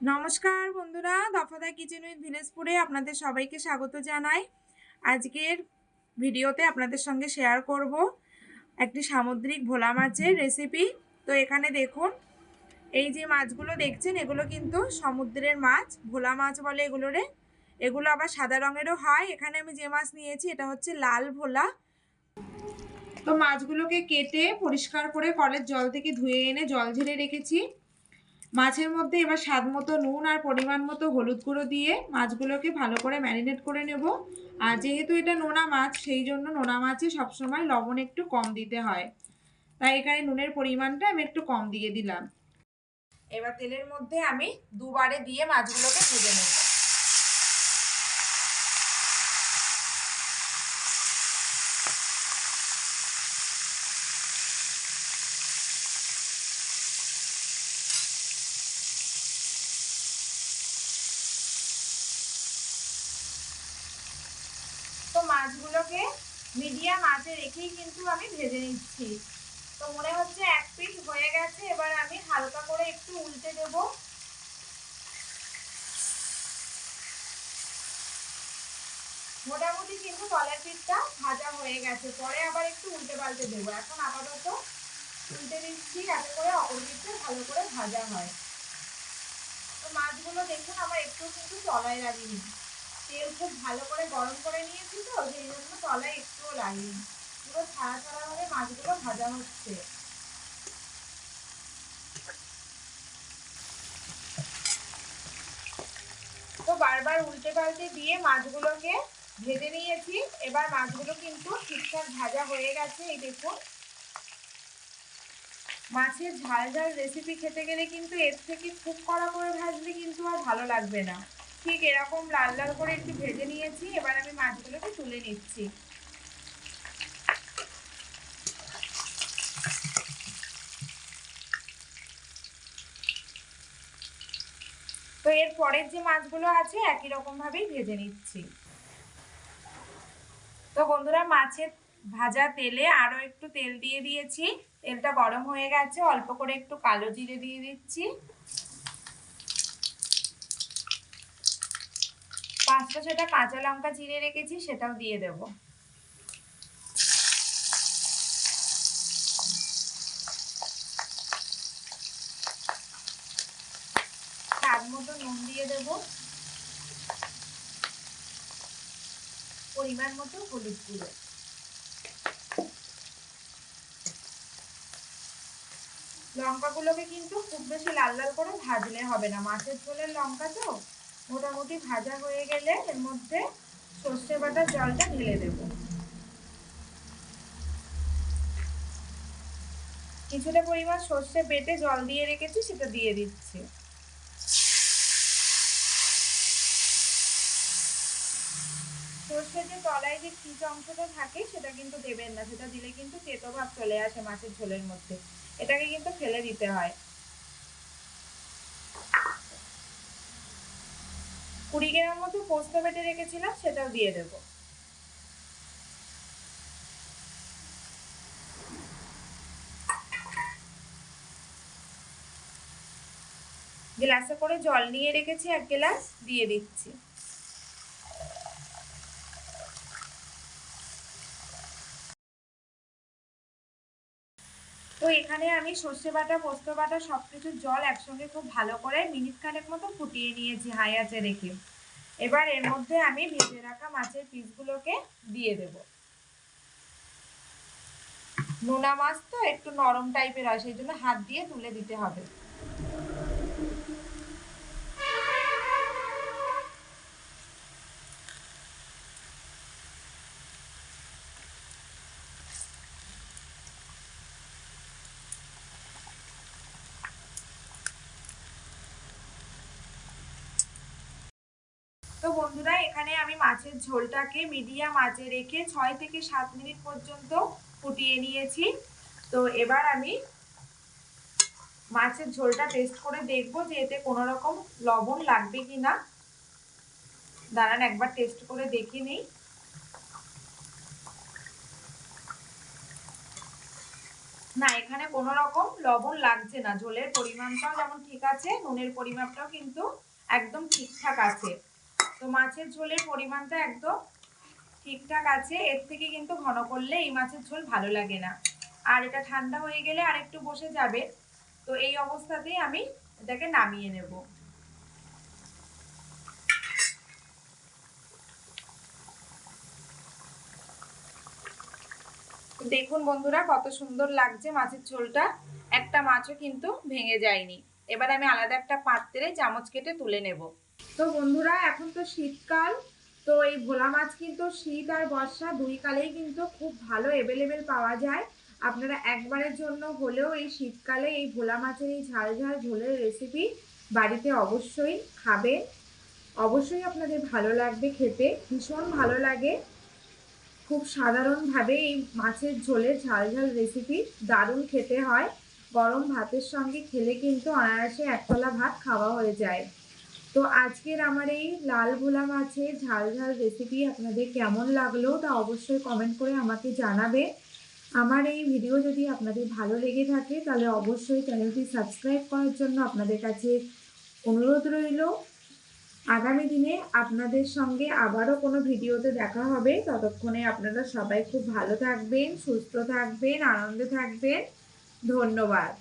নমস্কার বন্ধুরা দফাদা kitchen with ভিলেজপুরে আপনাদের সবাইকে স্বাগত জানাই। আজকের ভিডিওতে আপনাদের সঙ্গে শেয়ার করব একটি সামুদ্রিক ভোলা মাছের রেসিপি তো এখানে দেখুন, এই যে মাছগুলো দেখছেন, এগুলো কিন্তু সমুদ্রের মাছ, ভোলা মাছ বলে এগুলোরে। এগুলো আবার সাদা রঙেরও হয়। এখানে আমি যে মাছ নিয়েছি, এটা হচ্ছে লাল ভোলা। তো মাছগুলোকে কেটে পরিষ্কার করে কলের জল থেকে ধুয়ে এনে জল ঝেড়ে রেখেছি। মাছের মধ্যে এবার স্বাদ মতো নুন আর পরিমাণ মতো হলুদ গুঁড়ো দিয়ে মাছগুলোকে ভালো করে ম্যারিনেট করে নেব। আর যেহেতু এটা নোনা মাছ, সেই জন্য নোনা মাছে সবসময় লবণ একটু কম দিতে হয়। তাই এখানে নুনের পরিমাণটা আমি একটু কম দিয়ে দিলাম। এবার তেলের মধ্যে আমি দুবারে দিয়ে মাছগুলোকে ভেজে নেব তো মাছগুলোকে মিডিয়াম আঁচে রেখেই কিন্তু আমি ভেজে নিচ্ছি। তো মনে হচ্ছে এক পিস হয়ে গেছে, এবার আমি হালকা করে একটু উল্টে দেব। মোটামুটি কিন্তু তলের পিঠটা ভাজা হয়ে গেছে, পরে আবার একটু উল্টে পাল্টে দেবো। এখন আপাতত উল্টে দিচ্ছি যাতে করে অপর পিঠটা ভালো করে ভাজা হয়। তো মাছগুলো দেখুন, আমার একটু কিন্তু তলায় লাগেনি তেল খুব ভালো করে গরম করে নিয়েছি তো, সেই জন্য তলায় একটুও লাগেনি। পুরো ছাড়া ছাড়া ভাবে মাছগুলো ভাজা হচ্ছে। তো বারবার উল্টে পাল্টে দিয়ে মাছগুলোকে ভেজে নিয়েছি। এবার মাছগুলো কিন্তু ঠিকঠাক ভাজা হয়ে গেছে, এই দেখুন। মাছের ঝাল ঝাল রেসিপি খেতে গেলে কিন্তু এর থেকে খুব কড়া করে ভাজলে কিন্তু আর ভালো লাগবে না। ঠিক এরকম লাল লাল করে একটু ভেজে নিয়েছি, এবার আমি মাছগুলোকে তুলে নিচ্ছি। তো এর পরের যে মাছগুলো আছে, একই রকম ভাবেই ভেজে নিচ্ছি। তো বন্ধুরা, মাছের ভাজা তেলে আরও একটু তেল দিয়ে দিয়েছি। তেলটা গরম হয়ে গেছে, অল্প করে একটু কালো জিরে দিয়ে দিচ্ছি। পাঁচটা ছটা কাঁচা লঙ্কা চিড়ে রেখেছি, সেটাও দিয়ে দেব। তার মতো নুন দিয়ে দেব। পরিমাণ মতো হলুদ গুঁড়ো। লঙ্কাগুলোকে কিন্তু খুব বেশি লাল লাল করে ভাজলে হবে না। মাছের ঝোলের লঙ্কা তো মোটামুটি ভাজা হয়ে গেলে এর মধ্যে সর্ষে বাটার জলটা ঢেলে দেব। কিছুটা পরিমাণ সর্ষে বেটে জল দিয়ে রেখেছি, সেটা দিয়ে দিচ্ছি। সর্ষে যে তলায় যে খিচ অংশটা থাকে, সেটা কিন্তু দেবেন না। সেটা দিলে কিন্তু তেতো ভাব চলে আসে মাছের ঝোলের মধ্যে। এটাকে কিন্তু ফেলে দিতে হয়। কুড়ি গ্রাম মতো পোস্ত বেটে রেখেছিলাম, সেটাও দিয়ে দেব। গ্লাসে করে জল নিয়ে রেখেছি, এক গ্লাস দিয়ে দিচ্ছি। এখানে আমি সর্ষে বাটা, পোস্ত বাটা সব কিছু জল একসঙ্গে খুব ভালো করে মিনিট খানেক মতো ফুটিয়ে নিয়েছি হাই আঁচে রেখে। এবার এর মধ্যে আমি ভেজে রাখা মাছের পিসগুলোকে দিয়ে দেব। নোনা মাছ তো একটু নরম টাইপের হয়, সেই জন্য হাত দিয়ে তুলে দিতে হবে। বন্ধুরা, এখানে আমি মাছের ঝোলটাকে মিডিয়াম আঁচে রেখে ছয় থেকে সাত মিনিট পর্যন্ত ফুটিয়ে নিয়েছি। তো এবার আমি মাছের ঝোলটা টেস্ট করে দেখব যে এতে কোনো রকম লবণ লাগবে কি না। দাঁড়ান, একবার টেস্ট করে দেখে নিই। না, এখানে কোনো রকম লবণ লাগছে না। ঝোলের পরিমাণটাও যেমন ঠিক আছে, নুনের পরিমাণটাও কিন্তু একদম ঠিকঠাক আছে। তো মাছের ঝোলের পরিমাণটা একদম ঠিকঠাক আছে। এর থেকে কিন্তু ঘন করলে এই মাছের ঝোল ভালো লাগে না। আর এটা ঠান্ডা হয়ে গেলে আর একটু বসে যাবে। তো এই অবস্থাতেই আমি এটাকে নামিয়ে নেব। দেখুন বন্ধুরা, কত সুন্দর লাগছে মাছের ঝোলটা। একটা মাছও কিন্তু ভেঙে যায়নি। এবার আমি আলাদা একটা পাত্রে চামচ কেটে তুলে নেব। তো বন্ধুরা, এখন তো শীতকাল, তো এই ভোলা মাছ কিন্তু শীত আর বর্ষা দুই কালেই কিন্তু খুব ভালো অ্যাভেলেবেল পাওয়া যায়। আপনারা একবারের জন্য হলেও এই শীতকালে এই ভোলা মাছের এই ঝাল ঝাল ঝোলের রেসিপি বাড়িতে অবশ্যই খাবেন। অবশ্যই আপনাদের ভালো লাগবে খেতে, ভীষণ ভালো লাগে। খুব সাধারণভাবে এই মাছের ঝোলের ঝাল ঝাল রেসিপি দারুণ খেতে হয়। গরম ভাতের সঙ্গে খেলে কিন্তু অনায়াসে একতলা ভাত খাওয়া হয়ে যায়। তো আজকের আমার এই লাল ভোলা মাছের ঝাল ঝাল রেসিপি আপনাদের কেমন লাগল তা অবশ্যই কমেন্ট করে আমাকে জানাবে। আমার এই ভিডিও যদি আপনাদের ভালো লেগে থাকে, তাহলে অবশ্যই চ্যানেলটি সাবস্ক্রাইব করার জন্য আপনাদের কাছে অনুরোধ রইল। আগামী দিনে আপনাদের সঙ্গে আবারও কোনো ভিডিওতে দেখা হবে। ততক্ষণে আপনারা সবাই খুব ভালো থাকবেন, সুস্থ থাকবেন, আনন্দে থাকবেন। ধন্যবাদ।